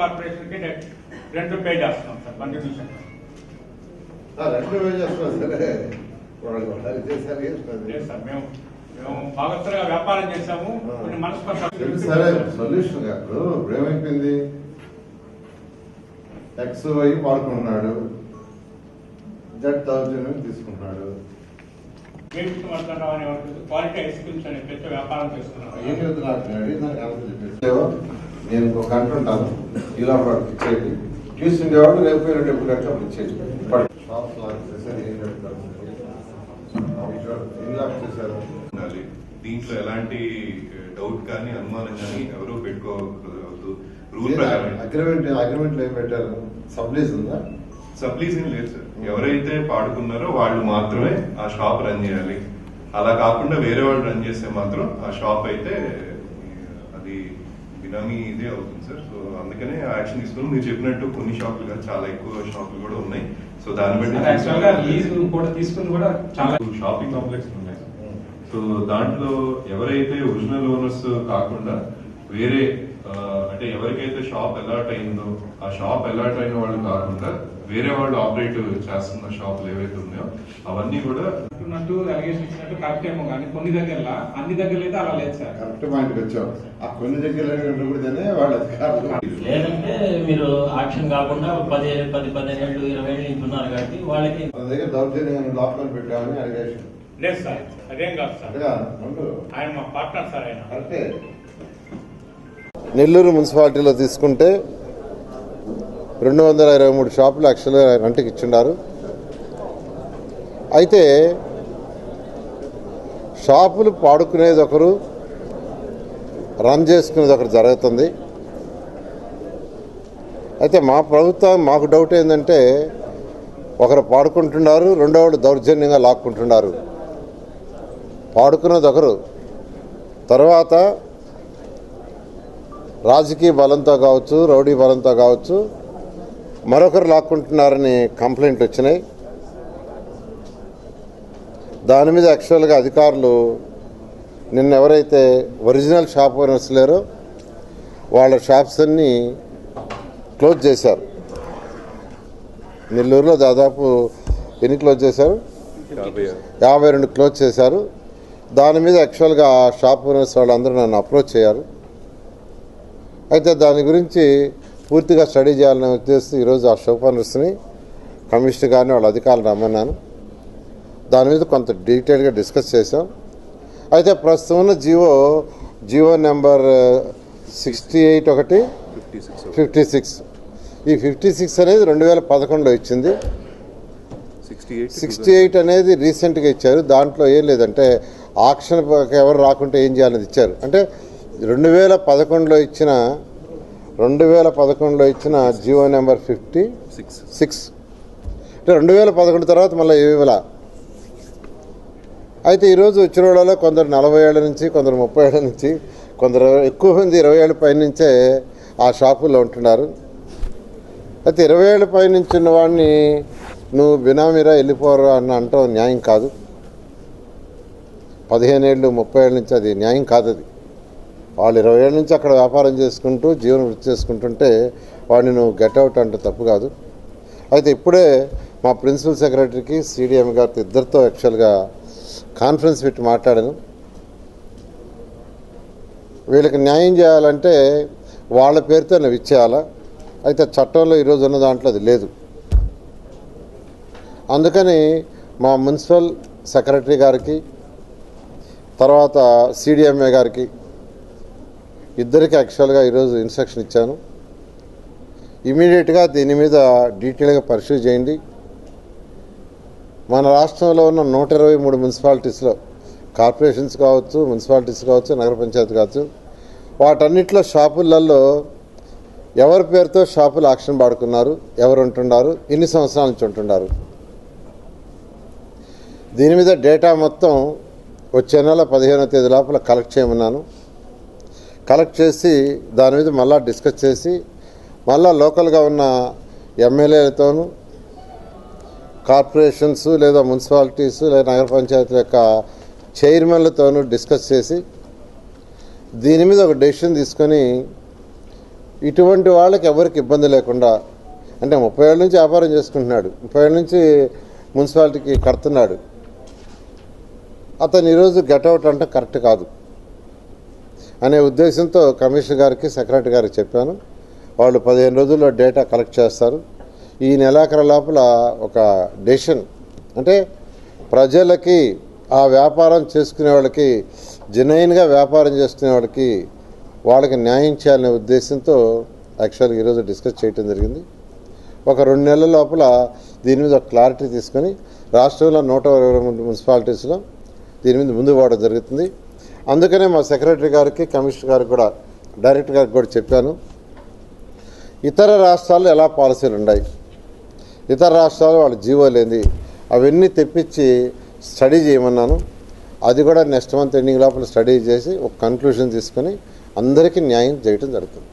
కార్పొరేషన్కి rent pay చేస్తున్నాం sir continuation రెండు రోజు చేస్తున్నా సరే. సార్? మేము మేము భాగస్తులుగా వ్యాపారం చేశాము. కొన్ని చెప్పు సరే మనస్పర్ధ సొల్యూషన్ కాదు ఇప్పుడు ఏమైపోయింది? X Y వాడుకుంటున్నాడు. జడ్ దౌర్జన్యం తీసుకుంటున్నాడు. క్వాలిటీ ఐస్ క్రీమ్స్ అనే పెద్ద వ్యాపారం ఏం చేస్తున్నాం చెప్తున్నాడు దానికి చెప్పేసి నేను ఇంకొక అంటుంటాను ఇలా వాడికి ఇచ్చేది చూస్తుండేవాడు రేపు రెండు కట్టి అప్పుడు ఇచ్చేది షాప్స్ చేశారు ఏం చెప్తారు ఏం లాక్ చేశారు? ఉండాలి. దీంట్లో ఎలాంటి డౌట్ కానీ అనుమానం కానీ ఎవరు పెట్టుకోవద్దు. రూల్ ప్రకారం. అగ్రిమెంట్ అగ్రిమెంట్ ఏం పెట్టారు? సబ్లీజ్ ఉందా? సప్లీస్ ఏం లేదు సార్ ఎవరైతే పాడుకున్నారో వాళ్ళు మాత్రమే ఆ షాప్ రన్ చేయాలి. అలా కాకుండా వేరే వాళ్ళు రన్ చేస్తే మాత్రం ఆ షాప్ అయితే అది బినామీ ఇదే అవుతుంది సార్. సో అందుకనే యాక్షన్ తీసుకుని మీరు చెప్పినట్టు కొన్ని షాపులు కాదు చాలా ఎక్కువ షాపులు కూడా ఉన్నాయి. సో దాన్ని బట్టి కూడా తీసుకుని కూడా చాలా షాపింగ్ కాంప్లెక్స్ ఉన్నాయి. సో దాంట్లో ఎవరైతే ఒరిజినల్ ఓనర్స్ కాకుండా వేరే అంటే ఎవరికైతే షాప్ అలాట్ అయిందో ఆ షాప్ అలాట్ అయిన వాళ్ళు కాకుండా వేరే వాళ్ళు ఆపరేట్ చేస్తున్న షాపులు ఏవైతే ఉన్నాయో అవన్నీ కూడా ఉన్నట్టు అలిగేషన్ ఇచ్చినట్టు కరెక్ట్ ఏమో కానీ కొన్ని దగ్గర అన్ని దగ్గర అయితే అలా లేదు సార్. కరెక్ట్ పాయింట్కి వచ్చావు ఆ కొన్ని దగ్గర కూడితేనే వాళ్ళ లేదంటే మీరు ఆక్షన్ కాకుండా పది పది పదిహేను ఏళ్ళు ఇరవై ఏళ్ళు నుంచి ఉన్నారు కాబట్టి వాళ్ళకి దగ్గర దౌర్జన్యం లాక్డౌన్ పెట్టామని అలిగేషన్ లేదు సార్ అదేం కాదు సార్. ఆయన మా పార్ట్నర్ సార్ ఆయన. కరెక్టే నెల్లూరు మున్సిపాలిటీలో తీసుకుంటే రెండు వందల ఇరవై మూడు షాపులు యాక్చువల్గా రెంట్కి ఇచ్చిండారు. అయితే షాపులు పాడుకునేది ఒకరు రన్ చేసుకునేది ఒకరు జరుగుతుంది. అయితే మా ప్రభుత్వం మాకు డౌట్ ఏంటంటే ఒకరు పాడుకుంటున్నారు రెండో వాళ్ళు దౌర్జన్యంగా లాక్కుంటున్నారు. పాడుకున్నది ఒకరు. తర్వాత రాజకీయ బలంతో కావచ్చు రౌడీ బలంతో కావచ్చు మరొకరు లాక్కుంటున్నారని కంప్లైంట్లు వచ్చినాయి. దాని మీద యాక్చువల్గా అధికారులు నిన్న ఎవరైతే ఒరిజినల్ షాప్ ఓనర్స్ లేరో వాళ్ళ షాప్స్ అన్నీ క్లోజ్ చేశారు. నెల్లూరులో దాదాపు ఎన్ని క్లోజ్ చేశారు? యాభై రెండు క్లోజ్ చేశారు. దాని మీద యాక్చువల్గా ఆ షాప్ ఓనర్స్ వాళ్ళందరూ నన్ను అప్రోచ్ చేయాలి అయితే దాని గురించి పూర్తిగా స్టడీ చేయాలనే ఉద్దేశం ఈరోజు ఆ షాప్ ఓనర్స్ని కమిషనర్ గారిని వాళ్ళ అధికారులు రమ్మన్నాను. దాని మీద కొంత డీటెయిల్గా డిస్కస్ చేసాం అయితే ప్రస్తుతం ఉన్న Jio Jio number sixty eight ఒకటి ఫిఫ్టీ సిక్స్. ఈ ఫిఫ్టీ సిక్స్ అనేది రెండు వేల పదకొండులో ఇచ్చింది. సిక్స్టీ ఎయిట్ అనేది రీసెంట్గా ఇచ్చారు. దాంట్లో ఏం లేదంటే ఆక్షన్ ఎవరు రాకుంటే ఏం చేయాలని ఇచ్చారు. అంటే రెండు వేల పదకొండులో ఇచ్చిన రెండు వేల పదకొండులో ఇచ్చిన జియో నెంబర్ ఫిఫ్టీ సిక్స్. అంటే రెండు వేల పదకొండు తర్వాత మళ్ళీ ఇవ్వాల. అయితే ఈరోజు వచ్చిన వాళ్ళలో కొందరు నలభై ఏళ్ళ నుంచి కొందరు ముప్పై ఏళ్ళ నుంచి కొందరు ఎక్కువ మంది ఇరవై ఏళ్ళ పై నుంచే ఆ షాపుల్లో ఉంటున్నారు. అయితే ఇరవై ఏళ్ళ పై నుంచి ఉన్న వాడిని నువ్వు బినామీరా వెళ్ళిపోరా అని అంటావు న్యాయం కాదు. పదిహేను ఏళ్ళు ముప్పై ఏళ్ళ నుంచి అది న్యాయం కాదు అది వాళ్ళు ఇరవై ఏళ్ళ నుంచి అక్కడ వ్యాపారం చేసుకుంటూ జీవనం వృత్తి చేసుకుంటుంటే వాడిని నువ్వు గెట్ అవుట్ అంటే తప్పు కాదు. అయితే ఇప్పుడే మా ప్రిన్సిపల్ సెక్రటరీకి సిడిఎం గారితో ఇద్దరితో యాక్చువల్గా కాన్ఫరెన్స్ పెట్టి మాట్లాడాను. వీళ్ళకి న్యాయం చేయాలంటే వాళ్ళ పేరుతో నువ్వు ఇచ్చేయాలా? అయితే చట్టంలో ఈరోజు ఉన్న దాంట్లో అది లేదు. అందుకని మా మున్సిపల్ సెక్రటరీ గారికి తర్వాత సిడిఎంఏ గారికి ఇద్దరికి యాక్చువల్గా ఈరోజు ఇన్స్ట్రక్షన్ ఇచ్చాను. ఇమీడియట్గా దీని మీద డీటెయిల్గా పరిశీలి చేయండి. మన రాష్ట్రంలో ఉన్న నూట ఇరవై మూడు మున్సిపాలిటీస్లో కార్పొరేషన్స్ కావచ్చు మున్సిపాలిటీస్ కావచ్చు నగర పంచాయతీ కావచ్చు వాటన్నిటిలో షాపులలో ఎవరి పేరుతో షాపులు ఆక్షన్ పాడుకున్నారు ఎవరు ఉంటున్నారు ఎన్ని సంవత్సరాల నుంచి ఉంటున్నారు. దీని మీద డేటా మొత్తం వచ్చే నెల పదిహేనో తేదీ లోపల కలెక్ట్ చేయమన్నాను. కలెక్ట్ చేసి దాని మీద మళ్ళా డిస్కస్ చేసి మళ్ళా లోకల్గా ఉన్న ఎమ్మెల్యేలతోనూ కార్పొరేషన్స్ లేదా మున్సిపాలిటీస్ లేదా నగర పంచాయతీల యొక్క చైర్మన్లతోనూ డిస్కస్ చేసి దీని మీద ఒక డెసిషన్ తీసుకొని ఇటువంటి వాళ్ళకి ఎవరికి ఇబ్బంది లేకుండా అంటే ముప్పై ఏళ్ళ నుంచి వ్యాపారం చేసుకుంటున్నాడు ముప్పై ఏళ్ళ నుంచి మున్సిపాలిటీకి కడుతున్నాడు. అతను ఈరోజు గెట్అవుట్ అంటే కరెక్ట్ కాదు. అనే ఉద్దేశంతో కమిషనర్ గారికి సెక్రటరీ గారికి చెప్పాను. వాళ్ళు పదిహేను రోజుల్లో డేటా కలెక్ట్ చేస్తారు. ఈ నెలాఖరు లోపల ఒక డెసిషన్ అంటే ప్రజలకి ఆ వ్యాపారం చేసుకునే వాళ్ళకి జెన్యున్గా వ్యాపారం చేసుకునే వాళ్ళకి వాళ్ళకి న్యాయం చేయాలనే ఉద్దేశంతో యాక్చువల్గా ఈరోజు డిస్కస్ చేయటం జరిగింది. ఒక రెండు నెలల లోపల దీని మీద ఒక క్లారిటీ తీసుకొని రాష్ట్రంలో నూట ఇరవై మున్సిపాలిటీస్లో దీని మీద ముందు పోవడం జరుగుతుంది. అందుకనే మా సెక్రటరీ గారికి కమిషనర్ గారికి కూడా డైరెక్టర్ గారికి కూడా చెప్పాను. ఇతర రాష్ట్రాల్లో ఎలా పాలసీలు ఉన్నాయి? ఇతర రాష్ట్రాలు వాళ్ళ జీవో లేనిది. అవన్నీ తెప్పించి స్టడీ చేయమన్నాను. అది కూడా నెక్స్ట్ మంత్ ఎండింగ్ లోపల స్టడీ చేసి ఒక కన్క్లూషన్ తీసుకొని అందరికీ న్యాయం చేయటం జరుగుతుంది.